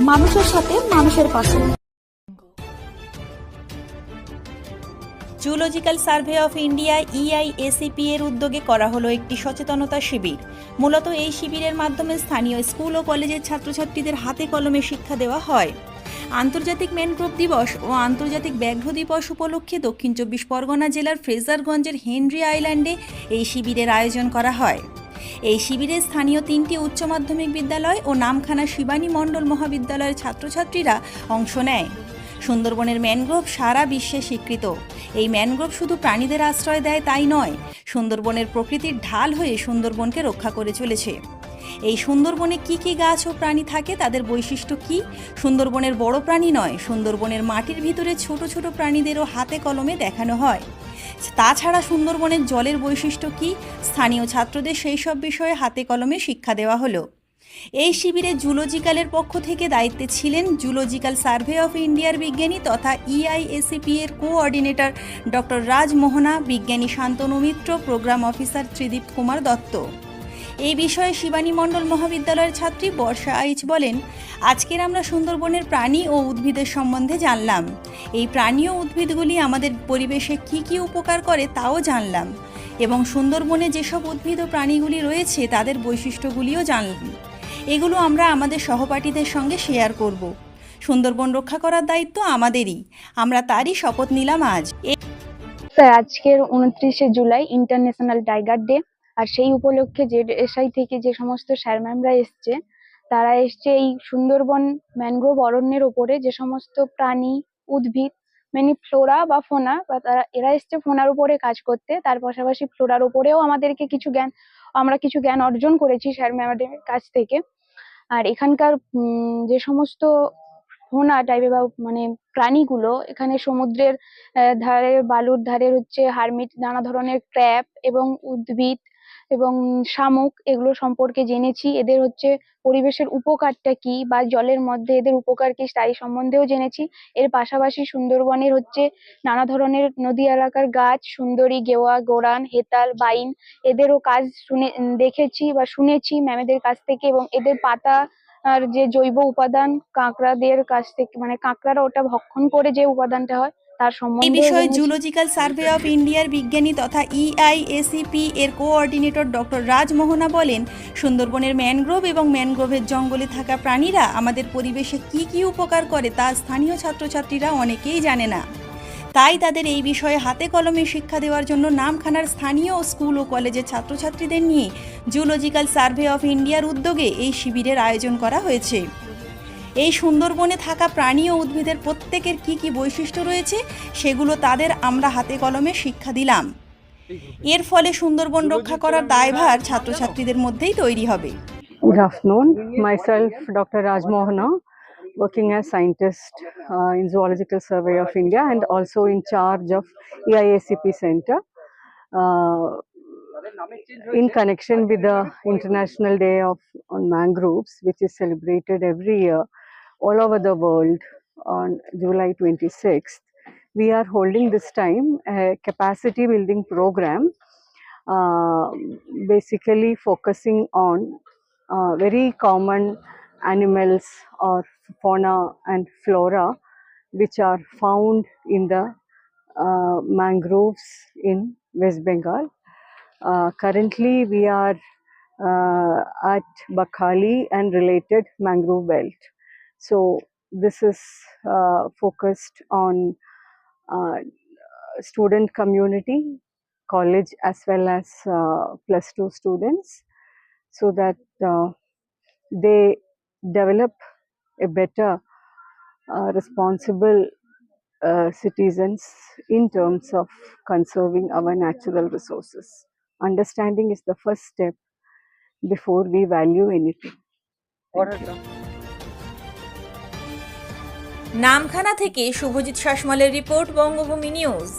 মানুষের সাথে মানুষের পাশে। Zoological Survey of India EIACP এর উদ্যোগে করা হলো একটি সচেতনতা শিবির। মূলত এই শিবিরের মাধ্যমে স্থানীয় স্কুল ও কলেজের ছাত্রছাত্রীদের হাতে কলমে শিক্ষা দেওয়া হয়। আন্তর্জাতিক ম্যানগ্রোভ দিবস ও আন্তর্জাতিক ব্যাঘ্র দিবস উপলক্ষে দক্ষিণ চব্বিশ পরগনা জেলার ফ্রেজারগঞ্জের হেনরি আইল্যান্ডে এই শিবিরের আয়োজন করা হয়। এই শিবিরে স্থানীয় তিনটি উচ্চ মাধ্যমিক বিদ্যালয় ও নামখানা শিবানী মণ্ডল মহাবিদ্যালয়ের ছাত্রছাত্রীরা অংশ নেয়। সুন্দরবনের ম্যানগ্রোভ সারা বিশ্বে স্বীকৃত। এই ম্যানগ্রোভ শুধু প্রাণীদের আশ্রয় দেয় তাই নয়, সুন্দরবনের প্রকৃতির ঢাল হয়ে সুন্দরবনকে রক্ষা করে চলেছে। এই সুন্দরবনে কি কি গাছ ও প্রাণী থাকে, তাদের বৈশিষ্ট্য কি? সুন্দরবনের বড় প্রাণী নয়, সুন্দরবনের মাটির ভিতরে ছোট ছোট প্রাণীদেরও হাতে কলমে দেখানো হয়। তাছাড়া সুন্দরবনের জলের বৈশিষ্ট্য কি? স্থানীয় ছাত্রদের সেই সব বিষয়ে হাতে কলমে শিক্ষা দেওয়া হলো। এই শিবিরে জুলজিক্যালের পক্ষ থেকে দায়িত্বে ছিলেন জুলজিক্যাল সার্ভে অফ ইন্ডিয়ার বিজ্ঞানী তথা ইআইএসিপি এর কোঅর্ডিনেটর ডক্টর রাজমোহনা, বিজ্ঞানী শান্তনু মিত্র, প্রোগ্রাম অফিসার ত্রিদীপ কুমার দত্ত। এই বিষয়ে শিবানী মণ্ডল মহাবিদ্যালয়ের ছাত্রী বর্ষা আইচ বলেন, আজকের আমরা সুন্দরবনের প্রাণী ও উদ্ভিদের সম্বন্ধে জানলাম। এই প্রাণী ও উদ্ভিদগুলি আমাদের পরিবেশে কি কি উপকার করে তাও জানলাম। এবং সুন্দরবনে যেসব উদ্ভিদ ও প্রাণীগুলি রয়েছে, তাদের বৈশিষ্ট্যগুলিও জানলাম। এগুলো আমরা আমাদের সহপাঠীদের সঙ্গে শেয়ার করব। সুন্দরবন রক্ষা করার দায়িত্ব আমাদেরই। আমরা তারই শপথ নিলাম আজ। স্যার, আজকের উনত্রিশে জুলাই ইন্টারন্যাশনাল টাইগার ডে। আর সেই উপলক্ষে যে এসআই থেকে যে সমস্ত স্যার ম্যামরা এসছে, তারা এসছে এই সুন্দরবন ম্যানগ্রোভ অরণ্যের ওপরে যে সমস্ত প্রাণী, উদ্ভিদ মানে ফ্লোরা বা ফোনা, বা তারা, এরা এসছে ফোনার উপরে কাজ করতে। তার পাশাপাশি ফ্লোরার উপরেও আমাদেরকে কিছু জ্ঞান, আমরা কিছু জ্ঞান অর্জন করেছি স্যার ম্যামদের কাছ থেকে। আর এখানকার যে সমস্ত ফোনা টাইপের বা মানে প্রাণীগুলো, এখানে সমুদ্রের ধারে, বালুর ধারে হচ্ছে হারমিট, নানা ধরনের ক্র্যাব এবং উদ্ভিদ এবং শামুক এগুলো সম্পর্কে জেনেছি। এদের হচ্ছে পরিবেশের উপকারটা কি বা জলের মধ্যে এদের উপকার কি তাই সম্বন্ধেও জেনেছি। এর পাশাপাশি সুন্দরবনের হচ্ছে নানা ধরনের নদী এলাকার গাছ, সুন্দরী, গেওয়া, গোরান, হেতাল, বাইন এদেরও কাজ শুনে দেখেছি বা শুনেছি ম্যামেদের কাছ থেকে এবং এদের পাতা আর যে জৈব উপাদান, কাঁকড়াদের কাছ থেকে মানে কাঁকড়ারা ওটা ভক্ষণ করে যে উপাদানটা হয় তার এই বিষয়ে জুলজিক্যাল সার্ভে অফ ইন্ডিয়ার বিজ্ঞানী তথা ইআইএসিপি এর কোঅর্ডিনেটর ডক্টর রাজ মোহনা বলেন সুন্দরবনের ম্যানগ্রোভ এবং ম্যানগ্রোভের জঙ্গলে থাকা প্রাণীরা আমাদের পরিবেশে কি কি উপকার করে তা স্থানীয় ছাত্রছাত্রীরা অনেকেই জানে না। তাই তাদের এই বিষয়ে হাতে কলমে শিক্ষা দেওয়ার জন্য নামখানার স্থানীয় স্কুল ও কলেজের ছাত্রছাত্রীদের নিয়ে জুলজিক্যাল সার্ভে অফ ইন্ডিয়ার উদ্যোগে এই শিবিরের আয়োজন করা হয়েছে। এই সুন্দরবনে থাকা প্রাণী ও উদ্ভিদের প্রত্যেকের কি কি বৈশিষ্ট্য রয়েছে, সেগুলো তাদের আমরা হাতে কলমে শিক্ষা দিলাম। এর ফলে সুন্দরবন রক্ষা করার দায়ভার ছাত্রছাত্রীদের মধ্যেই তৈরি হবে। Good afternoon myself doctor Rajmohan working as scientist in Zoological Survey of India and also in charge of EIACP centre in connection with the International Day of on mangroves which is celebrated every year all over the world on July 26th, we are holding this time a capacity building program, uh, basically focusing on uh, very common animals or fauna and flora which are found in the uh, mangroves in West Bengal. Uh, currently, we are uh, at Bakhali and related mangrove belt. So, this is uh, focused on uh, student community, college as well as uh, plus two students so that uh, they develop a better uh, responsible uh, citizens in terms of conserving our natural resources understanding is the first step before we value anything. Namkhana থেকে শুভজিৎ শাসমলের report Bangabhumi news.